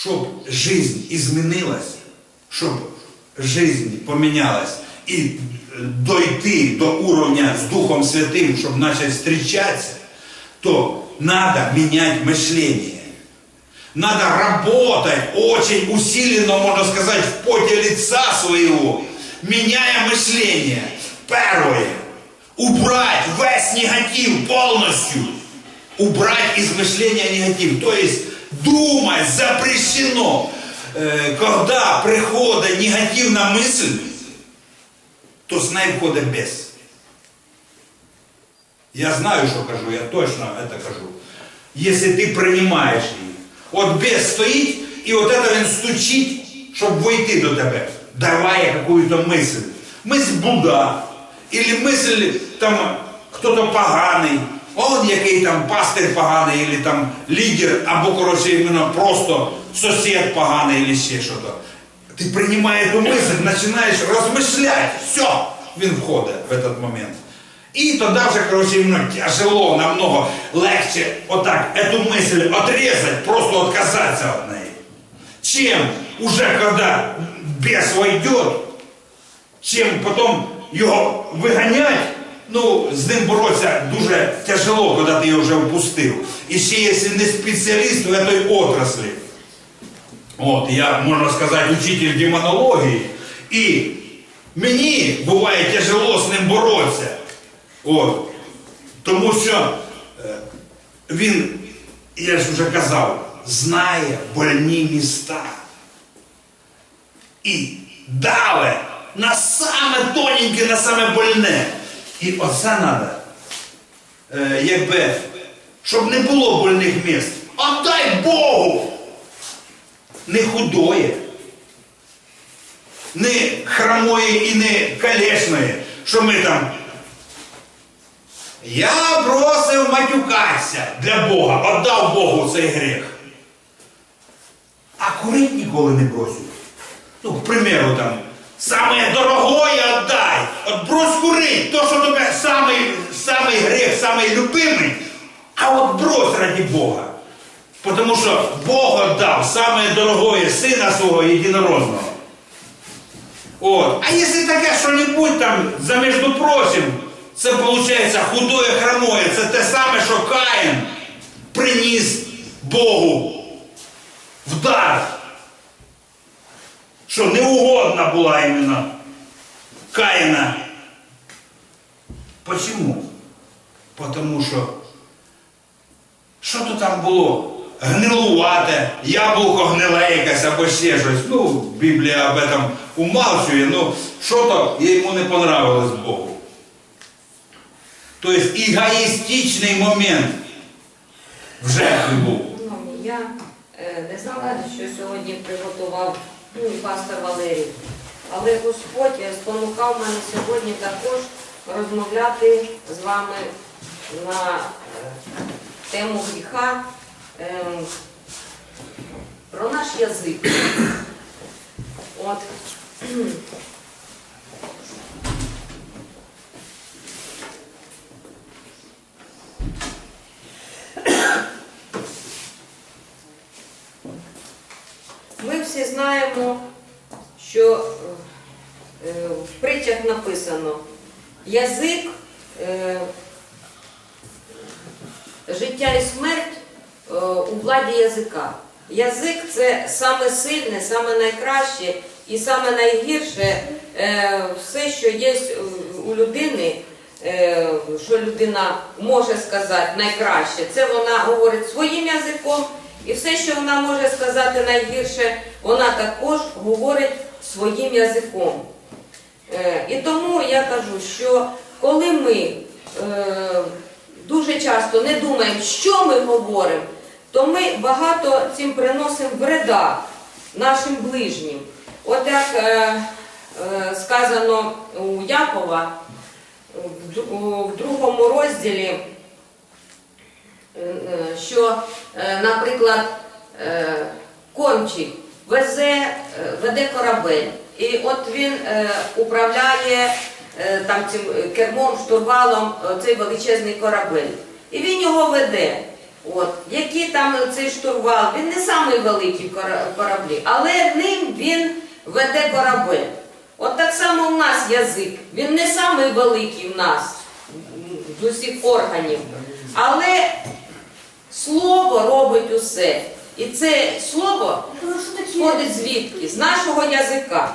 щоб жизнь изменилась, щоб жизнь помінялась і дойти до уровня з Духом Святим, щоб почати зустрічатися, то треба міняти мишлення. Надо работать очень усиленно, можно сказать, в поте лица своего, меняя мышление. Первое. Убрать весь негатив полностью. Убрать из мышления негатив. То есть думать запрещено. Э, Когда приходит негативная мысль, то з нею входить без. Я знаю, що кажу, я точно це кажу. Якщо ти приймаєш її. От без стоїть, і от це він стучить, щоб войти до тебе, давая якусь мисль. Мисль Буда. Или мисль там хто-то поганий, он який там пастир поганий, или там лідер, або коротше іменно просто сусід поганий, или ще щось. Ти приймаєш ту мисль, починаєш розмишляти. Все, він входить в этот момент. І тоді вже, коротше, іменно тяжело, намного легче отак эту мысль отрезать, просто отказаться от неї. Чем уже когда бес войдет, чим потім його виганять, ну, з ним боротися дуже тяжело, коли ти його вже впустив. І ще якщо не спеціаліст в этой отраслі. От, я, можна сказати, учитель демонології. І мені буває тяжело з ним боротися. От. Тому що е, він, я ж вже казав, знає больні міста. І даве на саме тоненьке, на саме больне. І оце треба, е, якби, щоб не було больних міст. Отдай Богу! Не худоє, не хромої і не калешної, що ми там. Я бросив матюкатися для Бога, віддав Богу цей гріх. А курить ніколи не бросив. Ну, к примеру, там, самое дорогое отдай. От брось курить, то, що тебе самий, самий гріх, самий любимий, а от брось ради Бога. Потому що Бог отдав самое дорогое сина свого єдинородного. От. А якщо таке що-небудь там, за междупрочим, це виходить худое хромое, це те саме, що Каїн приніс Богу в дар. Що неугодна була іменно Каїна. Почему? Потому що що то там було? Гнилувате, яблуко гниле якесь або ще щось. Ну, Біблія об этом умалчує, ну що то йому не понравилось Богу. Тобто егоїстичний момент в жертві був. Шановні, я е, не знала, що сьогодні приготував ну, пастор Валерій. Але Господь е, спонукав мене сьогодні також розмовляти з вами на е, тему гріха, е, про наш язик. От. Ми всі знаємо, що е, в притчах написано язик, е, життя і смерть е, у владі язика. Язик це саме сильне, саме найкраще і саме найгірше все, що є у людини, що людина може сказати найкраще. Це вона говорить своїм язиком, і все, що вона може сказати найгірше, вона також говорить своїм язиком. Е, І тому я кажу, що коли ми е, дуже часто не думаємо, що ми говоримо, то ми багато цим приносимо вреда нашим ближнім. От як е, сказано у Якова в другому розділі, що, наприклад, е, кончик везе, е, веде корабель, і от він е, управляє е, там цим е, кермом, штурвалом е, цей величезний корабель. І він його веде. От, які там цей штурвал, він не самий кораблі, але ним він веде корабель. От так само у нас язик. Він не самий великий в нас з усіх органів. Але слово робить усе. І це слово сходить звідки? З нашого язика.